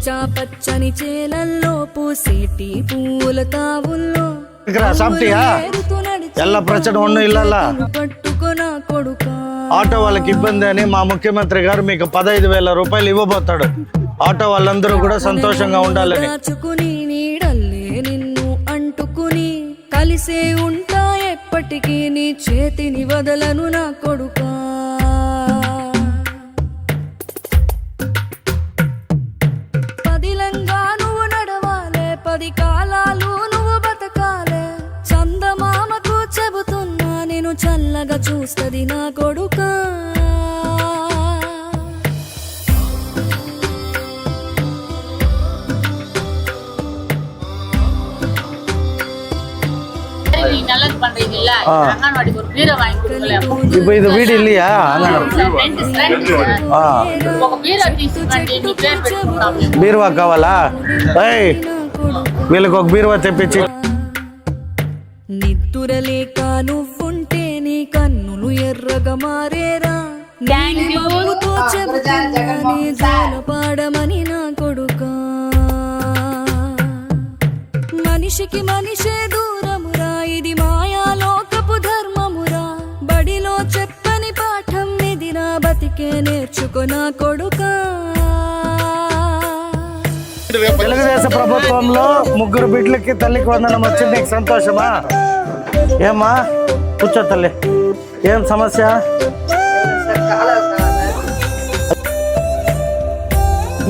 పచ్చ పచ్చని చేలల్లో పూసేటి పూల తావుల్లో ఇక్కడ సాప్టియా ఏరుతూ నడిచి ಎಲ್ಲ ಪ್ರಚನೆ ఒన్ను ఇళ్ళల్లా పట్టుకొన కొడుకా ఆటో వాళ్ళకి ఇబ్బంది అని మా ముఖ్యమంత్రి గారు మీకు పదహైదు వేల రూపాయలు ఇవ్వబోతాడు ఆటో వాళ్ళందరూ కూడా సంతోషంగా ఉండాలని దాచుకుని నీడల్లే నిన్ను అంటుకుని కలిసే ఉంటా ఎప్పటికీ నీ చేతిని వదలను నా కొడుకా కదిలంగా నువ్వు నడవాలే. పది కాలాలు నువ్వు బతకాలే. చందమామకు చెబుతున్నా నేను చల్లగా చూస్తది నా కొడుకా. తీసుకుంటే మీ పేరు పెట్టుకుంటాం బీరువా కావాలా వీళ్ళకి ఒక బీరువా తెప్పించి నిద్దురలేక నువ్వుంటే నీ కన్నులు ఎర్రగా మారేరా పాడమని నా కొడుకా మనిషికి మనిషే దూరమురా నా బతికే నేర్చుకో నా కొడుకా. తెలుగుదేశం ప్రభుత్వంలో ముగ్గురు బిడ్డలకి తల్లికి వందనం వచ్చింది నీకు సంతోషమా? ఏమ్మా? కూర్చో తల్లి. ఏం సమస్య?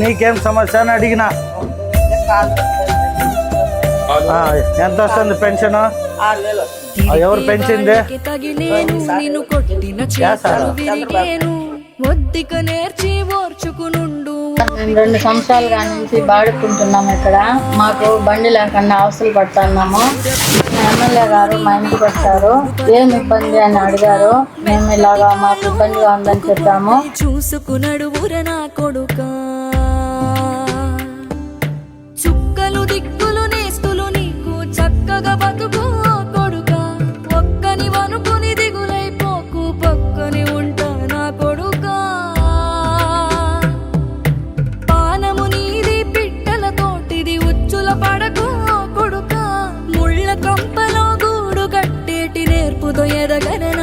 నీకేం సమస్య అని అడిగినా. ఎంత వస్తుంది పెన్షన్? ఎవరు పెంచింది? ఒద్దిక నేర్చి ఓర్చుకునుండు. రెండు సంవత్సరాలుగా నుంచి బాడుకుంటున్నాము ఇక్కడ. మాకు బండి లేకుండా అవసరం పడుతున్నాము. ఎమ్మెల్యే గారు మా ఇంటికి వచ్చారు. ఏం ఇబ్బంది అని అడిగారు. మేము ఇలాగా మాకు ఇబ్బందిగా ఉందని చెప్పాము. చూసుకునడు నా కొడుకా. చుక్కలు దిక్కులు హృదయదగన